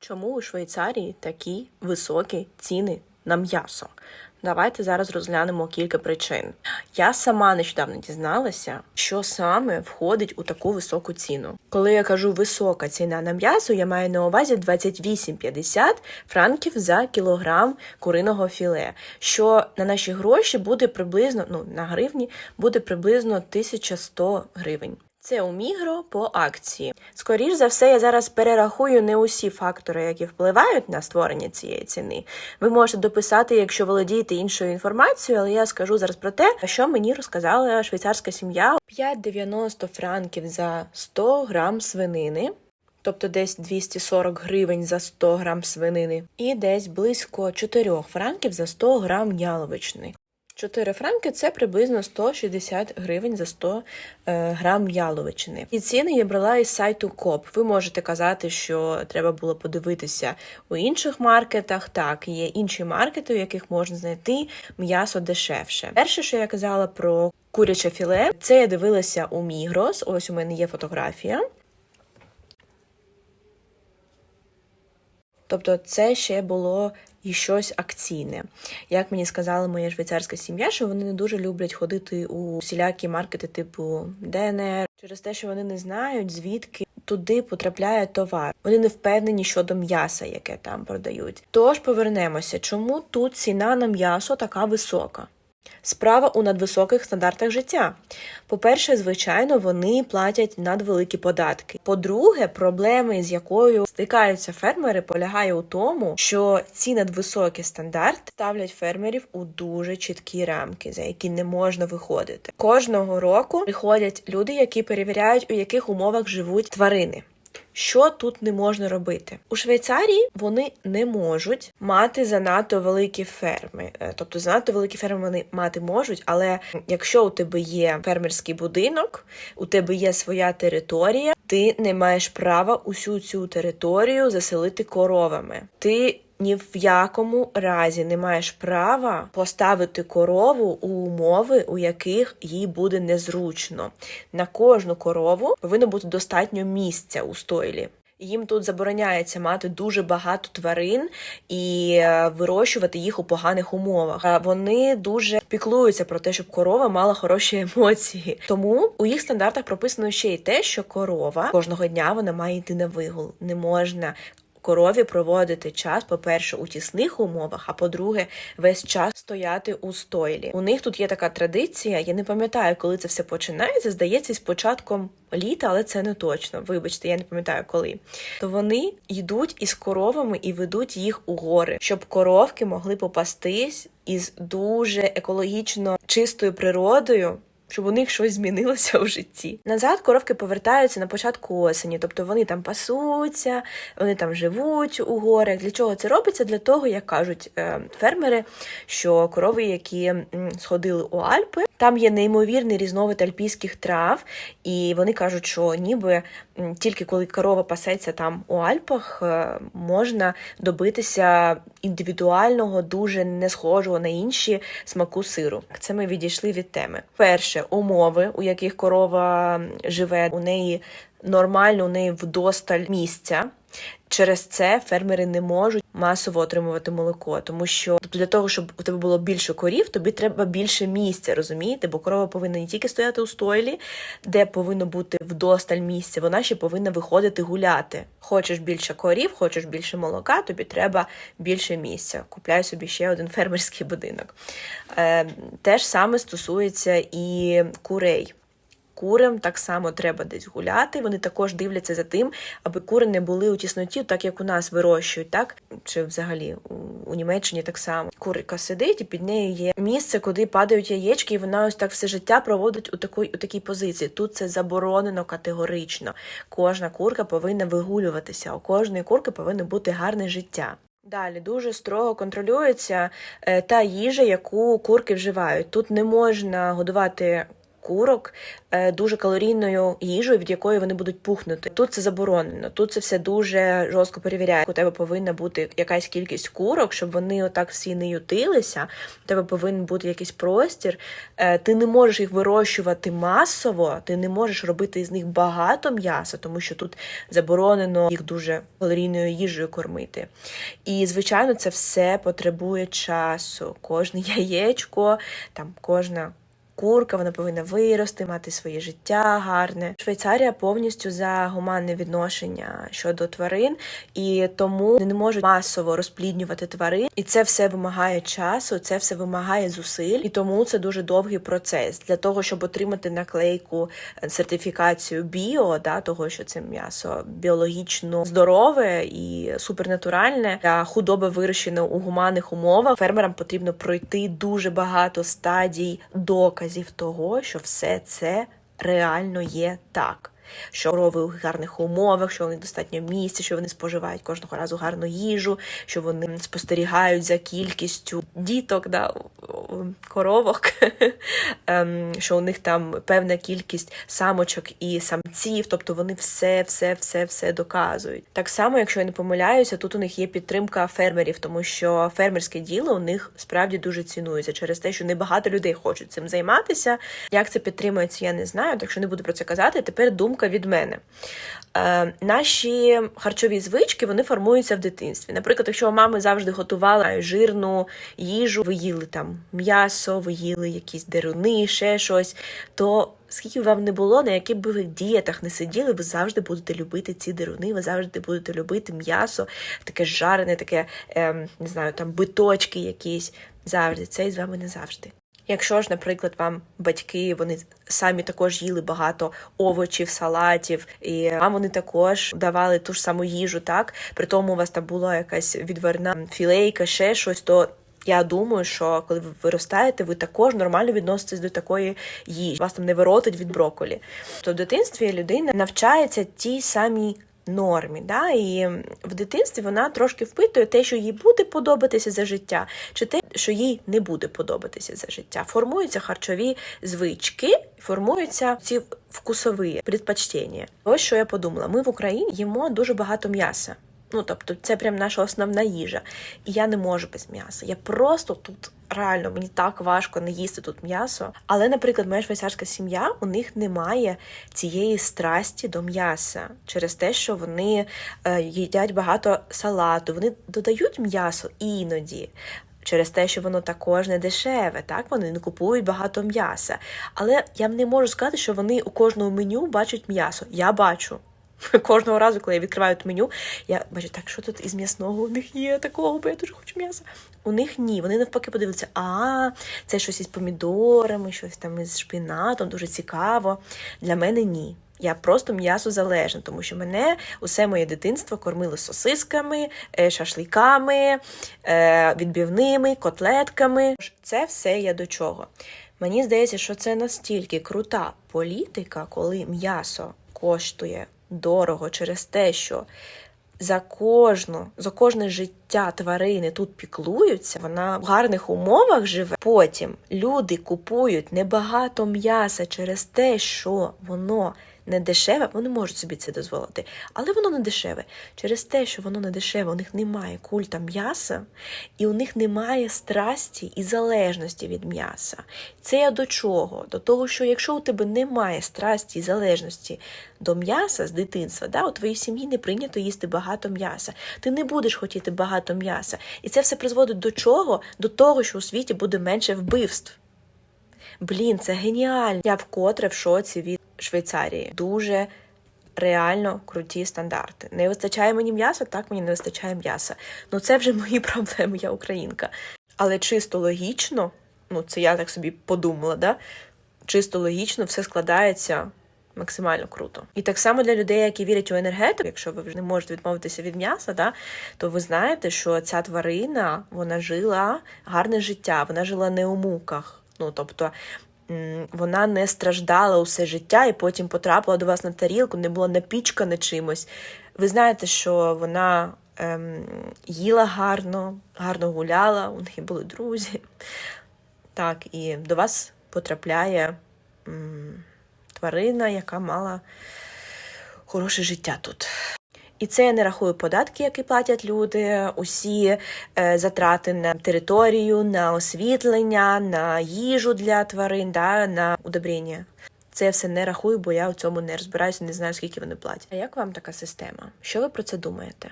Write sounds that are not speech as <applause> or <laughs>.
Чому у Швейцарії такі високі ціни на м'ясо? Давайте зараз розглянемо кілька причин. Я сама нещодавно дізналася, що саме входить у таку високу ціну. Коли я кажу висока ціна на м'ясо, я маю на увазі 28,50 франків за кілограм куриного філе, що на наші гроші буде приблизно, ну на гривні буде приблизно 1100 гривень. Це у Мігро по акції. Скоріш за все, я зараз перерахую не усі фактори, які впливають на створення цієї ціни. Ви можете дописати, якщо володієте іншою інформацією, але я скажу зараз про те, що мені розказала швейцарська сім'я. 5,90 франків за 100 грам свинини. Тобто десь 240 гривень за 100 грам свинини, і десь близько 4 франків за 100 грам яловичини. 4 франки це приблизно 160 гривень за 100 е, грам яловичини. І ціни я брала із сайту КОП. Ви можете казати, що треба було подивитися у інших маркетах. Так, є інші маркети, у яких можна знайти м'ясо дешевше. Перше, що я казала про куряче філе, це я дивилася у Мігрос. Ось у мене є фотографія. Тобто це ще було і щось акційне. Як мені сказала моя швейцарська сім'я, що вони не дуже люблять ходити у всілякі маркети типу ДНР, через те, що вони не знають, звідки туди потрапляє товар. Вони не впевнені щодо м'яса, яке там продають. Тож повернемося, чому тут ціна на м'ясо така висока? Справа у надвисоких стандартах життя. По-перше, звичайно, вони платять надвеликі податки. По-друге, проблеми, з якою стикаються фермери, полягає у тому, що ці надвисокі стандарти ставлять фермерів у дуже чіткі рамки, за які не можна виходити. Кожного року приходять люди, які перевіряють, у яких умовах живуть тварини. Що тут не можна робити у Швейцарії? Вони не можуть мати занадто великі ферми. Е, Тобто занадто великі ферми вони мати можуть, але якщо у тебе є фермерський будинок, у тебе є своя територія, ти не маєш права усю цю територію заселити коровами. Ти ні в якому разі не маєш права поставити корову у умови, у яких їй буде незручно. На кожну корову повинно бути достатньо місця у стойлі. Їм тут забороняється мати дуже багато тварин і е, вирощувати їх у поганих умовах. Е, Вони дуже піклуються про те, щоб корова мала хороші емоції. Тому у їх стандартах прописано ще й те, що корова кожного дня вона має йти на вигул. Не можна корові проводити час, по-перше, у тісних умовах, а по-друге, весь час стояти у стойлі. У них тут є така традиція. Я не пам'ятаю, коли це все починається. Здається, з початком літа, але це не точно. Вибачте, я не пам'ятаю коли. То вони йдуть із коровами і ведуть їх у гори, щоб коровки могли попастись із дуже екологічно чистою природою щоб у них щось змінилося в житті. Назад коровки повертаються на початку осені, тобто вони там пасуться, вони там живуть у горах. Для чого це робиться? Для того, як кажуть е, фермери, що корови, які сходили у Альпи, там є неймовірний різновид альпійських трав, і вони кажуть, що ніби тільки коли корова пасеться там у Альпах, е, можна добитися індивідуального, дуже не схожого на інші смаку сиру. Це ми відійшли від теми. Перше умови, у яких корова живе, у неї нормально, у неї вдосталь місця. Через це фермери не можуть масово отримувати молоко, тому що тобто для того, щоб у тебе було більше корів, тобі треба більше місця, розумієте? Бо корова повинна не тільки стояти у стойлі, де повинно бути вдосталь місця, вона ще повинна виходити гуляти. Хочеш більше корів, хочеш більше молока, тобі треба більше місця. Купляй собі ще один фермерський будинок. Е, те ж саме стосується і курей. Курям так само треба десь гуляти. Вони також дивляться за тим, аби кури не були у тісноті, так як у нас вирощують, так чи взагалі у, Німеччині так само. Курика сидить, і під нею є місце, куди падають яєчки, і вона ось так все життя проводить у такій, у такій позиції. Тут це заборонено категорично. Кожна курка повинна вигулюватися, у кожної курки повинно бути гарне життя. Далі дуже строго контролюється е, та їжа, яку курки вживають. Тут не можна годувати курок е, дуже калорійною їжею, від якої вони будуть пухнути. Тут це заборонено. Тут це все дуже жорстко перевіряє. У тебе повинна бути якась кількість курок, щоб вони отак всі не ютилися. У тебе повинен бути якийсь простір. Е, Ти не можеш їх вирощувати масово, ти не можеш робити з них багато м'яса, тому що тут заборонено їх дуже калорійною їжею кормити. І, звичайно, це все потребує часу. Кожне <laughs> яєчко, там кожна. Курка, вона повинна вирости, мати своє життя гарне. Швейцарія повністю за гуманне відношення щодо тварин, і тому не можуть масово розпліднювати тварин. І це все вимагає часу, це все вимагає зусиль, і тому це дуже довгий процес для того, щоб отримати наклейку е, сертифікацію біо, да, того що це м'ясо біологічно здорове і супернатуральне для худоби вирощене у гуманних умовах. Фермерам потрібно пройти дуже багато стадій доказів того, що все це реально є так. Що корови у гарних умовах, що у них достатньо місця, що вони споживають кожного разу гарну їжу, що вони спостерігають за кількістю діток, да, коровок, <laughs> ем, що у них там певна кількість самочок і самців, тобто вони все, все, все, все доказують. Так само, якщо я не помиляюся, тут у них є підтримка фермерів, тому що фермерське діло у них справді дуже цінується через те, що небагато людей хочуть цим займатися. Як це підтримується, я не знаю, так що не буду про це казати. Тепер думка від мене. Е, Наші харчові звички вони формуються в дитинстві. Наприклад, якщо мами завжди готували жирну їжу, ви їли там м'ясо, ви їли якісь деруни, ще щось, то скільки вам не було, на яких би ви дієтах не сиділи, ви завжди будете любити ці деруни, ви завжди будете любити м'ясо, таке жарене, таке, ем, не знаю, там биточки якісь. Завжди це і з вами не завжди. Якщо ж, наприклад, вам батьки вони самі також їли багато овочів, салатів, і вам вони також давали ту ж саму їжу, так при тому у вас там була якась відварна філейка, ще щось, то я думаю, що коли ви виростаєте, ви також нормально відноситесь до такої їжі. Вас там не виротить від броколі. То в дитинстві людина навчається тій самій нормі. Да? І в дитинстві вона трошки впитує те, що їй буде подобатися за життя, чи те, що їй не буде подобатися за життя. Формуються харчові звички, формуються ці вкусові предпочтення. Ось що я подумала: ми в Україні їмо дуже багато м'яса. Ну, тобто, це прям наша основна їжа. І я не можу без м'яса. Я просто тут реально мені так важко не їсти тут м'ясо. Але, наприклад, моя швейцарська сім'я у них немає цієї страсті до м'яса через те, що вони е, їдять багато салату. Вони додають м'ясо іноді. Через те, що воно також не дешеве, так вони не купують багато м'яса. Але я не можу сказати, що вони у кожному меню бачать м'ясо. Я бачу. <laughs> Кожного разу, коли я відкриваю меню, я бачу, так що тут із м'ясного у них є такого, бо я дуже хочу м'яса. У них ні. Вони навпаки подивляться, а це щось із помідорами, щось там із шпінатом, дуже цікаво. Для мене ні. Я просто м'ясо залежна, тому що мене усе моє дитинство кормили сосисками, е, шашликами, е, відбивними, котлетками. Це все я до чого. Мені здається, що це настільки крута політика, коли м'ясо коштує дорого через те, що за кожну, за кожне життя тварини тут піклуються, вона в гарних умовах живе. Потім люди купують небагато м'яса через те, що воно не дешеве, вони можуть собі це дозволити, але воно не дешеве. Через те, що воно не дешеве, у них немає культа м'яса, і у них немає страсті і залежності від м'яса. Це я до чого? До того, що якщо у тебе немає страсті і залежності до м'яса з дитинства, да, у твоїй сім'ї не прийнято їсти багато м'яса. Ти не будеш хотіти багато м'яса. І це все призводить до чого? До того, що у світі буде менше вбивств. Блін, це геніально. Я вкотре в шоці від Швейцарії. Дуже реально круті стандарти. Не вистачає мені м'яса, так мені не вистачає м'яса. Ну це вже мої <laughs> проблеми, я українка. Але чисто логічно, ну це я так собі подумала, да? чисто логічно все складається. Максимально круто. І так само для людей, які вірять у енергетику, якщо ви вже не можете відмовитися від м'яса, да, то ви знаєте, що ця тварина вона жила гарне життя, вона жила не у муках. Ну тобто вона не страждала усе життя і потім потрапила до вас на тарілку, не була напічкана чимось. Ви знаєте, що вона ем, їла гарно, гарно гуляла, у неї були друзі. Так, і до вас потрапляє м, тварина, яка мала хороше життя тут. І це я не рахую податки, які платять люди, усі е, затрати на територію, на освітлення, на їжу для тварин, да, на удобрення. Це я все не рахую, бо я у цьому не розбираюся, не знаю, скільки вони платять. А як вам така система? Що ви про це думаєте?